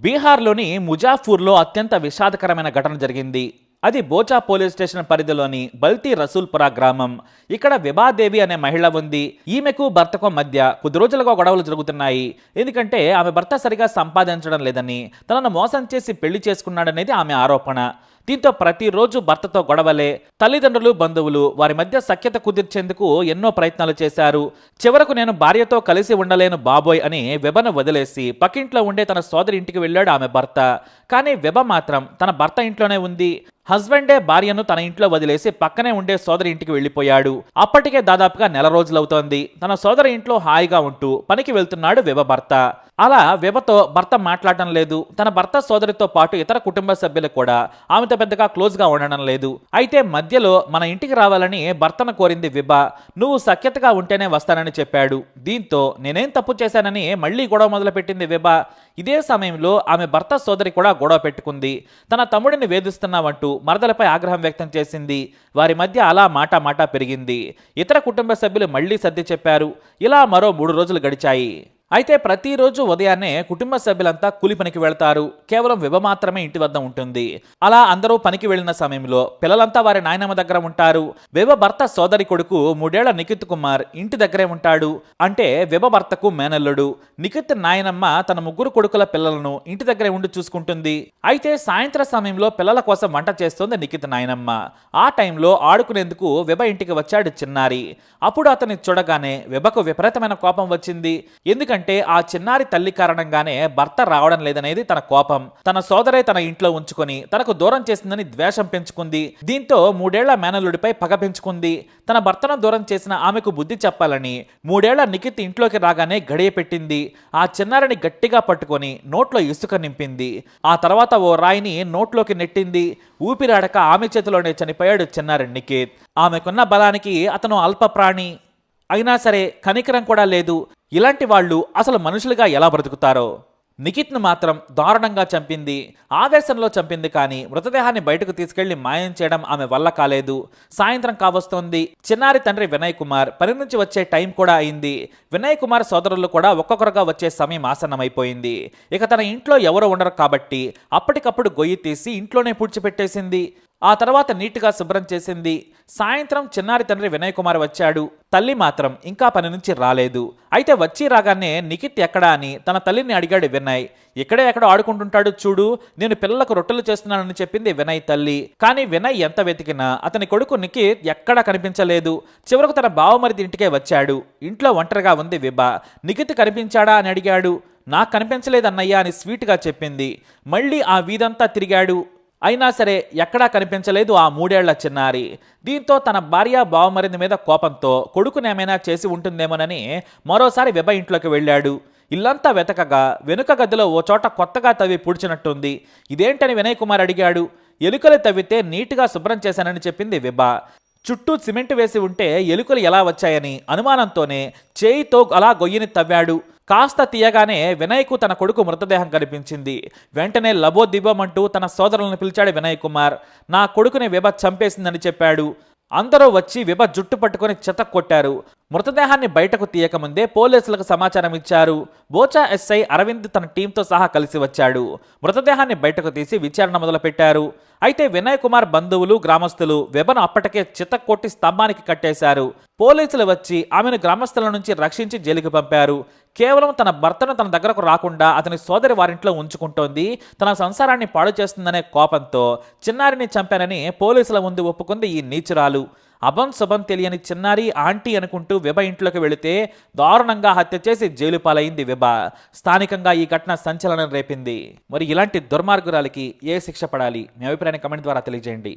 బీహార్లోని ముజాఫూర్లో అత్యంత విషాదకరమైన ఘటన జరిగింది. అది బోచా పోలీస్ స్టేషన్ పరిధిలోని బల్తీ రసూల్పురా గ్రామం. ఇక్కడ విభాదేవి అనే మహిళ ఉంది. ఈమెకు భర్తకు మధ్య కొద్ది రోజులుగా గొడవలు జరుగుతున్నాయి. ఎందుకంటే ఆమె భర్త సరిగా సంపాదించడం లేదని తనను మోసం చేసి పెళ్ళి చేసుకున్నాడనేది ఆమె ఆరోపణ. దీంతో ప్రతిరోజు భర్తతో గొడవలే తల్లిదండ్రులు బంధువులు వారి మధ్య సఖ్యత కుదిర్చేందుకు ఎన్నో ప్రయత్నాలు చేశారు. చివరకు నేను భార్యతో కలిసి ఉండలేను బాబోయ్ అని వెబను వదిలేసి పక్కింట్లో ఉండే తన సోదరి ఇంటికి వెళ్ళాడు ఆమె భర్త. కానీ వెబ మాత్రం తన భర్త ఇంట్లోనే ఉంది. హస్బెండే భార్యను తన ఇంట్లో వదిలేసి పక్కనే ఉండే సోదరి ఇంటికి వెళ్ళిపోయాడు. అప్పటికే దాదాపుగా నెల రోజులవుతోంది. తన సోదరి ఇంట్లో హాయిగా ఉంటూ పనికి వెళ్తున్నాడు వివ భర్త. అలా విభతో భర్త మాట్లాడటం లేదు. తన భర్త సోదరితో పాటు ఇతర కుటుంబ సభ్యులు కూడా ఆమెతో పెద్దగా క్లోజ్గా ఉండడం లేదు. అయితే మధ్యలో మన ఇంటికి రావాలని భర్తను కోరింది విభ నువ్వు సఖ్యతగా ఉంటేనే వస్తానని చెప్పాడు. దీంతో నేనేం తప్పు చేశానని మళ్ళీ గొడవ మొదలుపెట్టింది విభ ఇదే సమయంలో ఆమె భర్త సోదరి కూడా గొడవ పెట్టుకుంది. తన తమ్ముడిని వేధిస్తున్నావంటూ మరదలపై ఆగ్రహం వ్యక్తం చేసింది. వారి మధ్య అలా మాట మాట పెరిగింది. ఇతర కుటుంబ సభ్యులు మళ్ళీ సర్ది చెప్పారు. ఇలా మరో మూడు రోజులు గడిచాయి. అయితే ప్రతిరోజు ఉదయాన్నే కుటుంబ సభ్యులంతా కూలి పనికి వెళ్తారు. కేవలం విభ మాత్రమే ఇంటి వద్ద ఉంటుంది. అలా అందరూ పనికి వెళ్ళిన సమయంలో పిల్లలంతా వారి నాయనమ్మ దగ్గర ఉంటారు. విభ భర్త సోదరి కొడుకు మూడేళ్ళ నిఖిత్ కుమార్ ఇంటి దగ్గరే ఉంటాడు. అంటే విభ భర్తకు మేనల్లుడు. నిఖిత్ నాయనమ్మ తన ముగ్గురు కొడుకుల పిల్లలను ఇంటి దగ్గరే ఉండి చూసుకుంటుంది. అయితే సాయంత్రం సమయంలో పిల్లల కోసం వంట చేస్తోంది నిఖిత్ నాయనమ్మ. ఆ టైంలో ఆడుకునేందుకు విభ ఇంటికి వచ్చాడు చిన్నారి. అప్పుడు అతన్ని చూడగానే విభకు విపరీతమైన కోపం వచ్చింది. ఎందుకంటే ఆ చిన్నారి తల్లి కారణంగానే భర్త రావడం లేదనేది తన కోపం. తన సోదరే తన ఇంట్లో ఉంచుకొని తనకు దూరం చేసిందని ద్వేషం పెంచుకుంది. దీంతో మూడేళ్ళ మేనల్లుడిపై పగ పెంచుకుంది. తన భర్తను దూరం చేసిన ఆమెకు బుద్ధి చెప్పాలని మూడేళ్ళ నిఖిత్ ఇంట్లోకి రాగానే గడియ పెట్టింది. ఆ చిన్నారిని గట్టిగా పట్టుకొని నోట్లో ఇసుక నింపింది. ఆ తర్వాత ఓ రాయిని నోట్లోకి నెట్టింది. ఊపిరాడక ఆమె చేతిలోనే చనిపోయాడు చిన్నారి నిఖిత్. ఆమెకున్న బలానికి అతను అల్ప ప్రాణి అయినా సరే కనికరం కూడా లేదు. ఇలాంటి వాళ్ళు అసలు మనుషులుగా ఎలా బ్రతుకుతారో? నిఖిత్ను మాత్రం దారుణంగా చంపింది ఆవేశంలో చంపింది కానీ మృతదేహాన్ని బయటకు తీసుకెళ్ళి మాయం చేయడం ఆమె వల్ల కాలేదు. సాయంత్రం కావస్తోంది. చిన్నారి తండ్రి వినయ్ కుమార్ పని నుంచి వచ్చే టైం కూడా అయింది. వినయ్ కుమార్ సోదరులు కూడా ఒక్కొక్కరుగా వచ్చే సమయం ఆసన్నమైపోయింది. ఇక తన ఇంట్లో ఎవరు ఉండరు కాబట్టి అప్పటికప్పుడు గొయ్యి తీసి ఇంట్లోనే పూడ్చిపెట్టేసింది. ఆ తర్వాత నీట్గా శుభ్రం చేసింది. సాయంత్రం చిన్నారి తండ్రి వినయ్ కుమార్ వచ్చాడు. తల్లి మాత్రం ఇంకా పని నుంచి రాలేదు. అయితే వచ్చి రాగానే నిఖిత్ ఎక్కడా అని తన తల్లిని అడిగాడు వినయ్. ఇక్కడే ఎక్కడో ఆడుకుంటుంటాడు చూడు నేను పిల్లలకు రొట్టెలు చేస్తున్నానని చెప్పింది వినయ్ తల్లి. కానీ వినయ్ ఎంత వెతికినా అతని కొడుకు నిఖిత్ ఎక్కడా కనిపించలేదు. చివరకు తన బావమరిది ఇంటికే వచ్చాడు. ఇంట్లో ఒంటరిగా ఉంది విభ. నిఖిత్ కనిపించాడా? అని అడిగాడు. నాకు కనిపించలేదన్నయ్యా అని స్వీట్గా చెప్పింది. మళ్ళీ ఆ వీధంతా తిరిగాడు. అయినా సరే ఎక్కడా కనిపించలేదు ఆ మూడేళ్ళ చిన్నారి. దీంతో తన భార్య బావమరిది మీద కోపంతో కొడుకునేమైనా చేసి ఉంటుందేమోనని మరోసారి విభ ఇంట్లోకి వెళ్ళాడు. ఇల్లంతా వెతకగా వెనుక గదిలో ఓ చోట కొత్తగా తవ్వి పూడ్చినట్టుంది. ఇదేంటని వినయ్ కుమార్ అడిగాడు. ఎలుకలు తవ్వితే నీట్గా శుభ్రం చేశానని చెప్పింది విభ చుట్టూ సిమెంట్ వేసి ఉంటే ఎలుకలు ఎలా వచ్చాయని అనుమానంతోనే చేయితో అలా గొయ్యిని తవ్వాడు. కాస్త తీయగానే వినయ్కు తన కొడుకు మృతదేహం కనిపించింది. వెంటనే లబోదిబోమంటూ తన సోదరులను పిలిచాడు వినయ్ కుమార్. నా కొడుకుని విభ చంపేసిందని చెప్పాడు. అందరూ వచ్చి విభ జుట్టు పట్టుకొని చెత్త కొట్టారు. మృతదేహాన్ని బయటకు తీయకముందే పోలీసులకు సమాచారం ఇచ్చారు. బోచా ఎస్ఐ అరవింద్ తన టీంతో సహా కలిసి వచ్చాడు. మృతదేహాన్ని బయటకు తీసి విచారణ మొదలుపెట్టారు. అయితే వినయ్ కుమార్ బంధువులు గ్రామస్తులు వెబను అప్పటికే చిత్త కొట్టి స్తంభానికి కట్టేశారు. పోలీసులు వచ్చి ఆమెను గ్రామస్తుల నుంచి రక్షించి జైలుకి పంపారు. కేవలం తన భర్తను తన దగ్గరకు రాకుండా అతని సోదరి వారింట్లో ఉంచుకుంటోంది. తన సంసారాన్ని పాడు చేస్తుందనే కోపంతో చిన్నారిని చంపానని పోలీసుల ముందు ఒప్పుకుంది ఈ నీచురాలు. అభం శుభం తెలియని చిన్నారి ఆంటీ అనుకుంటూ విభ ఇంట్లోకి వెళితే దారుణంగా హత్య చేసి జైలు పాలైంది విభ స్థానికంగా ఈ ఘటన సంచలనం రేపింది. మరి ఇలాంటి దుర్మార్గురాలకి ఏ శిక్ష పడాలి? మీ అభిప్రాయాన్ని కమెంట్ ద్వారా తెలియజేయండి.